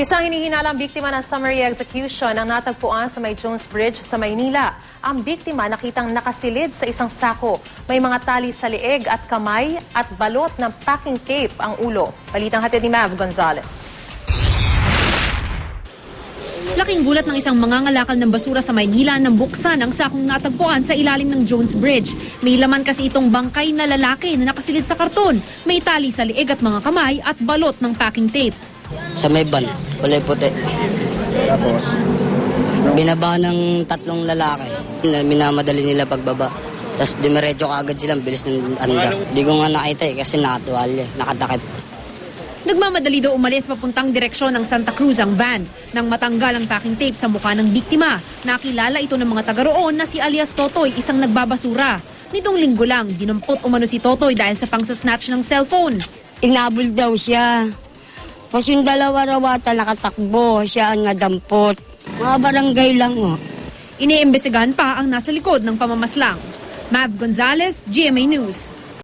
Isang hinihinalang biktima ng summary execution ang natagpuan sa May Jones Bridge sa Maynila. Ang biktima nakitang nakasilid sa isang sako. May mga tali sa leeg at kamay at balot ng packing tape ang ulo. Balitang hatid ni Mav Gonzalez. Laking gulat ng isang mangangalakal ng basura sa Maynila nang buksan ang sakong natagpuan sa ilalim ng Jones Bridge. May laman kasi itong bangkay na lalaki na nakasilid sa karton. May tali sa liig at mga kamay at balot ng packing tape. Sa may van, kulay puti. Tapos? Binaba ng tatlong lalaki. Minamadali nila pagbaba. Tapos dimiretso ka agad silang bilis ng anda. Di ko nga nakita eh kasi nakatuwalya, nakatakip. Nagmamadali daw umalis papuntang direksyon ng Santa Cruz ang van. Nang matanggal ang packing tape sa mukha ng biktima, nakilala ito ng mga taga roon na si alias Totoy, isang nagbabasura. Nitong linggo lang, dinampot umano si Totoy dahil sa pangsasnatch ng cellphone. Inabol daw siya. Tapos yung dalawa rawata nakatakbo, siya ang nadampot. Mga barangay lang oh. Iniimbestigahan pa ang nasa likod ng pamamaslang. Mav Gonzalez, GMA News.